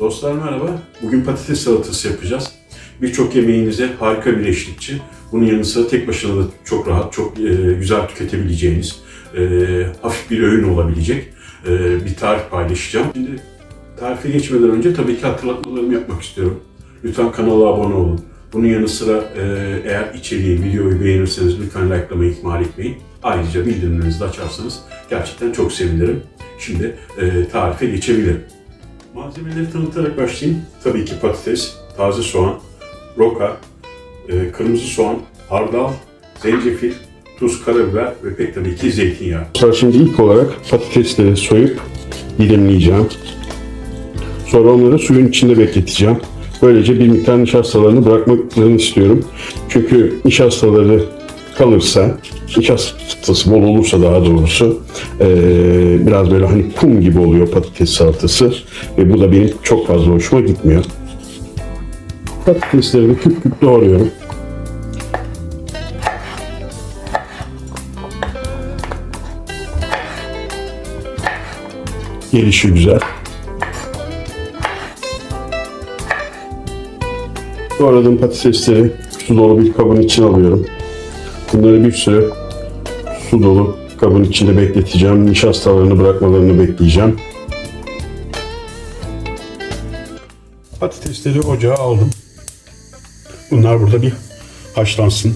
Dostlar merhaba. Bugün patates salatası yapacağız. Birçok yemeğinize harika bir eşlikçi. Bunun yanı sıra tek başına da çok rahat, çok e, güzel tüketebileceğiniz, e, hafif bir öğün olabilecek e, bir tarif paylaşacağım. Şimdi tarife geçmeden önce tabii ki hatırlatmalarımı yapmak istiyorum. Lütfen kanala abone olun. Bunun yanı sıra eğer içeriği, videoyu beğenirseniz lütfen likelamayı ihmal etmeyin. Ayrıca bildirimlerinizi de açarsanız gerçekten çok sevinirim. Şimdi tarife geçebilirim. Malzemeleri tanıtarak başlayayım. Tabii ki patates, taze soğan, roka, e, kırmızı soğan, hardal, zencefil, tuz, karabiber ve pek tabii ki zeytinyağı. Şimdi ilk olarak patatesleri soyup dilimleyeceğim. Sonra onları suyun içinde bekleteceğim. Böylece bir miktar nişastalarını bırakmalarını istiyorum. Çünkü nişastaları kalırsa, nişastası bol olursa daha doğrusu eee, biraz böyle hani kum gibi oluyor patates salatası ve bu da benim çok fazla hoşuma gitmiyor. Patatesleri küp küp doğruyorum. Gelişi güzel. Doğradığım patatesleri su dolu bir kabın içine alıyorum. Bunları bir süre su dolu kabın içinde bekleteceğim. Nişastalarını bırakmalarını bekleyeceğim. Patatesleri ocağa aldım. Bunlar burada bir haşlansın.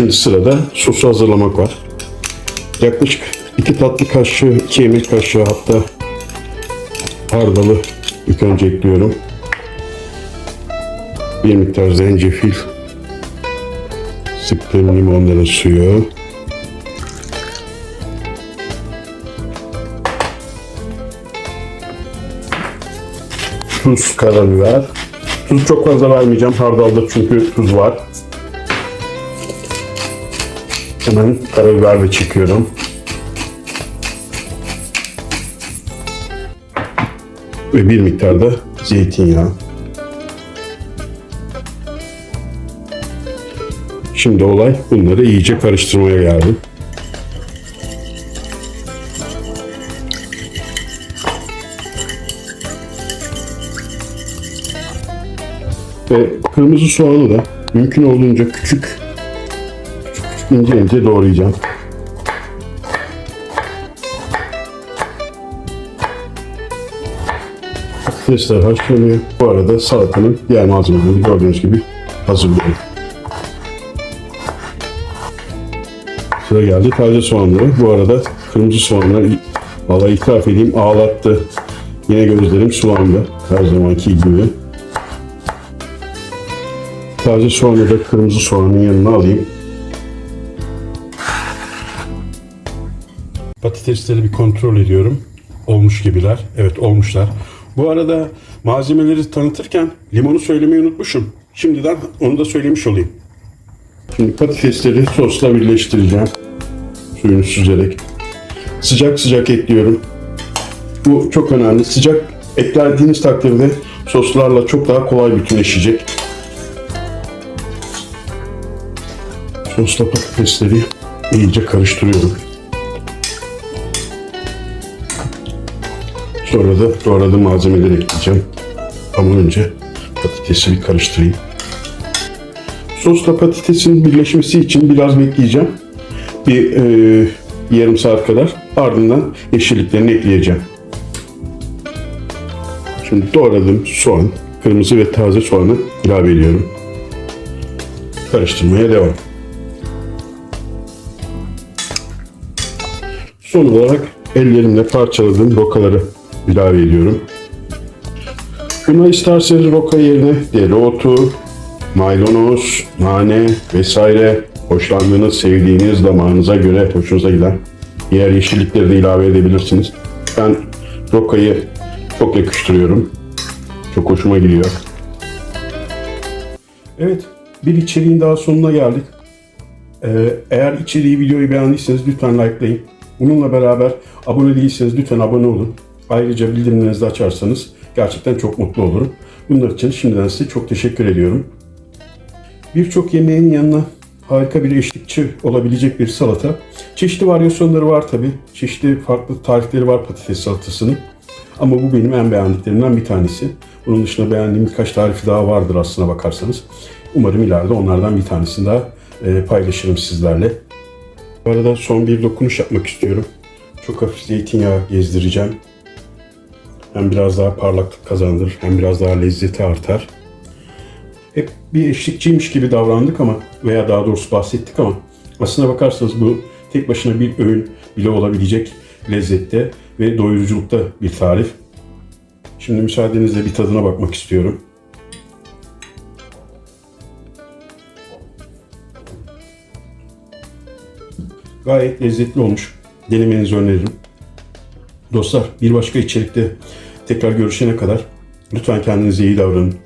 Şimdi sırada sosu hazırlamak var. Yaklaşık iki tatlı kaşığı, iki yemek kaşığı hatta hardalı ilk önce ekliyorum. Bir miktar zencefil, sıktığım limonların suyu, tuz, karabiber. Tuz çok fazla vermeyeceğim hardalda çünkü tuz var. Hemen karabiber de çekiyorum. Ve bir miktar da zeytinyağı. Şimdi olay bunları iyice karıştırmaya geldi. Ve kırmızı soğanı da mümkün olduğunca küçük küçük ince ince doğrayacağım. Patatesler haşlanıyor. Bu arada salatanın diğer malzemelerini gördüğünüz gibi hazırlıyorum. Sıra geldi taze soğanları. Bu arada kırmızı soğanlar valla itiraf edeyim ağlattı. Yine gözlerim sulandı her zamanki gibi. Taze soğanı da kırmızı soğanın yanına alayım. Patatesleri bir kontrol ediyorum. Olmuş gibiler. Evet olmuşlar. Bu arada malzemeleri tanıtırken limonu söylemeyi unutmuşum. Şimdiden onu da söylemiş olayım. Şimdi patatesleri sosla birleştireceğim. Suyunu süzerek. Sıcak sıcak ekliyorum. Bu çok önemli. Sıcak eklediğiniz takdirde soslarla çok daha kolay bütünleşecek. Sosla patatesleri iyice karıştırıyorum. Sonra da doğradığım malzemeleri ekleyeceğim. Ama önce patatesi bir karıştırayım. Sosla patatesin birleşmesi için biraz bekleyeceğim. Bir e, yarım saat kadar. Ardından yeşilliklerini ekleyeceğim. Şimdi doğradığım soğan, kırmızı ve taze soğanı ilave ediyorum. Karıştırmaya devam. Son olarak ellerimle parçaladığım rokaları ilave ediyorum. Buna isterseniz roka yerine dereotu, maydanoz, nane vesaire hoşlandığınız, sevdiğiniz damağınıza göre hoşunuza giden diğer yeşillikleri de ilave edebilirsiniz. Ben rokayı çok yakıştırıyorum. Çok hoşuma gidiyor. Evet, bir içeriğin daha sonuna geldik. Ee, eğer içeriği, videoyu beğendiyseniz lütfen likelayın. Bununla beraber abone değilseniz lütfen abone olun. Ayrıca bildirimlerinizi açarsanız gerçekten çok mutlu olurum. Bunlar için şimdiden size çok teşekkür ediyorum. Birçok yemeğin yanına harika bir eşlikçi olabilecek bir salata. Çeşitli varyasyonları var tabi. Çeşitli farklı tarifleri var patates salatasının. Ama bu benim en beğendiklerimden bir tanesi. Bunun dışında beğendiğim birkaç tarifi daha vardır aslına bakarsanız. Umarım ileride onlardan bir tanesini daha e, paylaşırım sizlerle. Bu arada son bir dokunuş yapmak istiyorum. Çok hafif zeytinyağı gezdireceğim. Hem biraz daha parlaklık kazandırır hem biraz daha lezzeti artar. Hep bir eşlikçiymiş gibi davrandık ama veya daha doğrusu bahsettik ama aslına bakarsanız bu tek başına bir öğün bile olabilecek lezzette ve doyuruculukta bir tarif. Şimdi müsaadenizle bir tadına bakmak istiyorum. Gayet lezzetli olmuş. Denemenizi öneririm. Dostlar bir başka içerikte tekrar görüşene kadar lütfen kendinize iyi davranın.